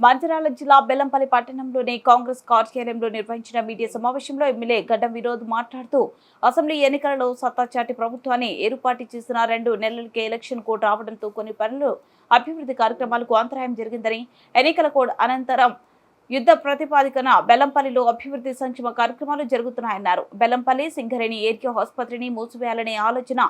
మంచిర్యాల జిల్లా బెల్లంపల్లి పట్టణంలోని కాంగ్రెస్ కార్యాలయంలో నిర్వహించిన మీడియా సమావేశంలో ఎమ్మెల్యే గడ్డం వినోద్ మాట్లాడుతూ అసెంబ్లీ ఎన్నికలలో సత్తాచాటి ప్రభుత్వాన్ని ఏర్పాటు చేసిన రెండు నెలలకే ఎలక్షన్ కోడ్ రావడంతో కొన్ని పనులు అభివృద్ధి కార్యక్రమాలకు అంతరాయం జరిగిందని ఎన్నికల కోడ్ అనంతరం యుద్ధ ప్రతిపాదికన బెల్లంపల్లిలో అభివృద్ధి సంక్షేమ కార్యక్రమాలు జరుగుతున్నాయన్నారు. బెల్లంపల్లి సింగరేణి ఏరియా ఆసుపత్రిని మూసివేయాలనే ఆలోచన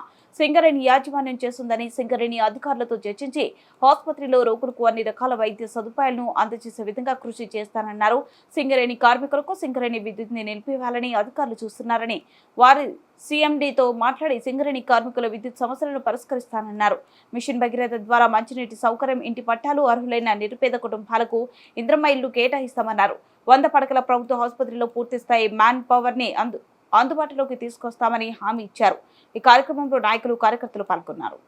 సింగరేణి యాజమాన్యం చేస్తుందని సింగరేణి అధికారులతో చర్చించి ఆసుపత్రిలో రోగులకు అన్ని రకాల వైద్య సదుపాయాలను అందజేసే విధంగా కృషి చేస్తానన్నారు. సింగరేణి కార్మికులకు సింగరేణి విద్యుత్ని నిలిపివేయాలని అధికారులు చూస్తున్నారని వారి సీఎండీతో మాట్లాడి సింగరేణి కార్మికుల విద్యుత్ సమస్యలను పరిష్కరిస్తానన్నారు. మిషన్ భగీరథ ద్వారా మంచినీటి సౌకర్యం ఇంటి పట్టాలు అర్హులైన నిరుపేద కుటుంబాలకు ఇంద్రమ్మ ఇల్లు కేటాయిస్తామన్నారు. వంద పడకల ప్రభుత్వ ఆసుపత్రిలో పూర్తి స్థాయి మ్యాన్ పవర్ని అందు అందుబాటులోకి తీసుకొస్తామని హామీ ఇచ్చారు. ఈ కార్యక్రమంలో నాయకులు కార్యకర్తలు పాల్గొన్నారు.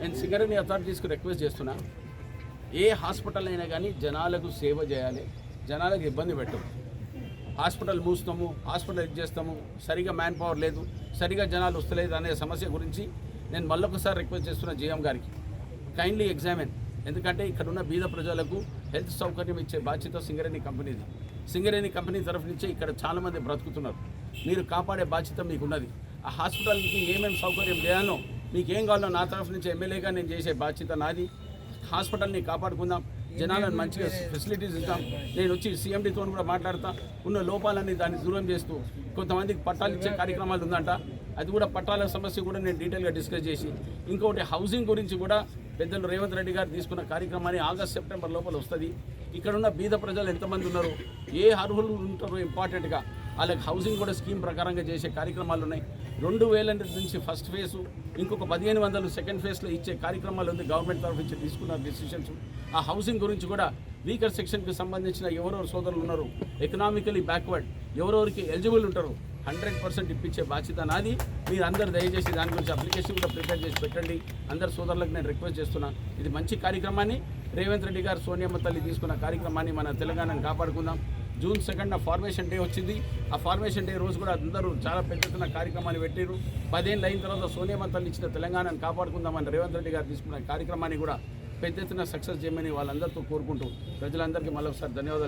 నేను సింగరేణి అథారిటీస్కి రిక్వెస్ట్ చేస్తున్నా. ఏ హాస్పిటల్ అయినా కానీ జనాలకు సేవ చేయాలి. జనాలకు ఇబ్బంది పెట్టదు హాస్పిటల్ మూస్తాము హాస్పిటల్ ఇది చేస్తాము సరిగా మ్యాన్ పవర్ లేదు సరిగా జనాలు వస్తలేదు అనే సమస్య గురించి నేను మళ్ళొకసారి రిక్వెస్ట్ చేస్తున్నా జీఎం గారికి. కైండ్లీ ఎగ్జామిన్ ఎందుకంటే ఇక్కడ ఉన్న బీద ప్రజలకు హెల్త్ సౌకర్యం ఇచ్చే బాధ్యత సింగరేణి కంపెనీది. సింగరేణి కంపెనీ తరఫు నుంచే ఇక్కడ చాలామంది బ్రతుకుతున్నారు. మీరు కాపాడే బాధ్యత మీకున్నది. ఆ హాస్పిటల్కి ఏమేమి సౌకర్యం లేదనో మీకు ఏం కావాలో నా తరఫు నుంచి ఎమ్మెల్యేగా నేను చేసే బాధ్యత నాది. హాస్పిటల్ని కాపాడుకుందాం. జనాలను మంచిగా ఫెసిలిటీస్ ఇస్తాం. నేను వచ్చి సీఎండీతో కూడా మాట్లాడతా. ఉన్న లోపాలన్నీ దాన్ని దూరం చేస్తూ కొంతమందికి పట్టాలు ఇచ్చే కార్యక్రమాలు ఉందంట. అది కూడా పట్టాల సమస్య కూడా నేను డీటెయిల్గా డిస్కస్ చేసి ఇంకొకటి హౌసింగ్ గురించి కూడా పెద్దలు రేవంత్ రెడ్డి గారు తీసుకున్న కార్యక్రమాన్ని ఆగస్ట్ సెప్టెంబర్ లోపల వస్తుంది. ఇక్కడ ఉన్న బీద ప్రజలు ఎంతమంది ఉన్నారు? ఏ అర్హులు ఉంటారో ఇంపార్టెంట్గా వాళ్ళకి హౌసింగ్ కూడా స్కీమ్ ప్రకారంగా చేసే కార్యక్రమాలు ఉన్నాయి. రెండు వేల నుంచి ఫస్ట్ ఫేసు ఇంకొక పదిహేను వందలు సెకండ్ ఫేజ్లో ఇచ్చే కార్యక్రమాలు ఉంది గవర్నమెంట్ తరఫు నుంచి తీసుకున్న డిసిషన్స్ ఆ హౌసింగ్ గురించి కూడా వీకర్ సెక్షన్కి సంబంధించిన ఎవరెవరు సోదరులు ఉన్నారు ఎకనామికలీ బ్యాక్వర్డ్ ఎవరెవరికి ఎలిజిబుల్ ఉంటారు హండ్రెడ్ పర్సెంట్ ఇప్పించే బాధ్యత నాది. మీరు అందరు దయచేసి దాని గురించి అప్లికేషన్ కూడా ప్రిపేర్ చేసి పెట్టండి. అందరు సోదరులకు నేను రిక్వెస్ట్ చేస్తున్నా. ఇది మంచి కార్యక్రమాన్ని. రేవంత్ రెడ్డి గారు సోనియమ్మ తల్లి తీసుకున్న కార్యక్రమాన్ని మన తెలంగాణను కాపాడుకుందాం. జూన్ సెకండ్ ఫార్మేషన్ డే వచ్చింది. ఆ ఫార్మేషన్ డే రోజు కూడా అందరూ చాలా పెద్ద ఎత్తున కార్యక్రమాలు పెట్టారు పదేళ్ళు అయిన తర్వాత సోనియమ్మ తల్లి ఇచ్చిన తెలంగాణను కాపాడుకుందామని రేవంత్ రెడ్డి గారు తీసుకున్న కార్యక్రమాన్ని కూడా పెద్ద ఎత్తున సక్సెస్ చేయమని వాళ్ళందరితో కోరుకుంటూ ప్రజలందరికీ మళ్ళొకసారి ధన్యవాదాలు